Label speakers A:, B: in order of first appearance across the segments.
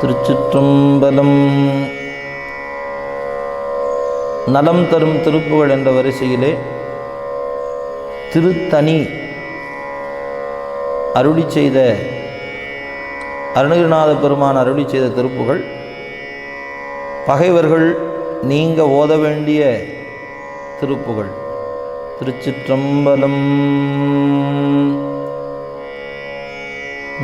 A: திருச்சிற்றம்பலம். நலம் தரும் திருப்புகழ் என்ற வரிசையிலே திருத்தனி அருளி செய்த அருணகிரிநாத பெருமான் அருளி செய்த திருப்புகள் பகைவர்கள் நீங்க ஓத வேண்டிய திருப்புகள் திருச்சிற்றம்பலம்.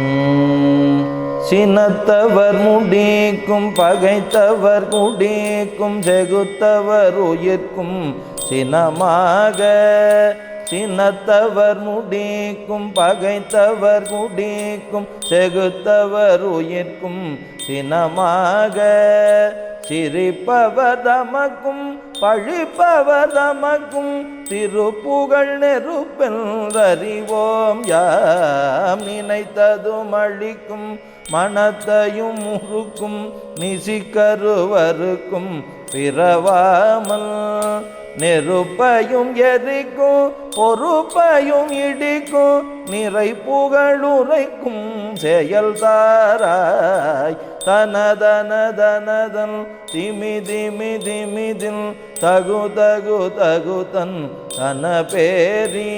A: உம், சினத்தவர் முடிக்கும் பகைத்தவர் குடிக்கும் செகுத்தவர் உயிர்க்கும் சினமாக. சினத்தவர் முடிக்கும் பகைத்தவர் குடிக்கும் செகுத்தவர் உயிர்க்கும் சினமாக. சிரிப்பவர் தமக்கும் பழிப்பவர் தமக்கும் திருப்புகழ் நெருப்பென்றறிவோம் யாம் நினைத்ததும் அழிக்கும் மனத்தையும் முறுக்கும் நிசிக்கருவருக்கும் பிறவாமல் நெருப்பையும் எரிக்கும் பொறுப்பையும் இடிக்கும் நிறை புகழுரைக்கும் செயல் தாராய் தனதனதனதன் திமி திமி திமிதில் தகு தகு தகுதன் தன பேரீ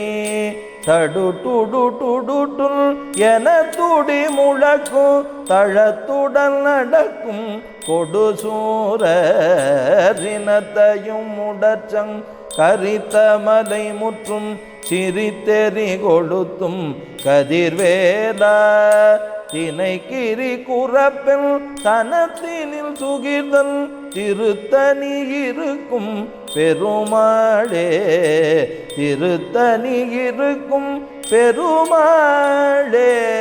A: தடு டுடு டுடுட்டுல் என துடி முழக்கும் தழத்துடன் நடக்கும் கொடு சூரினத்தையும் முடச்சங் கரித்த மலை முற்றும் சிரித்தெறி கொளுத்தும் கதிர்வேலா. தினைக்கிரி குறப்பில் தனத்தினில் சுகிர்தல் திருத்தனி இருக்கும் பெருமாளே. திருத்தனி இருக்கும் பெருமாளே.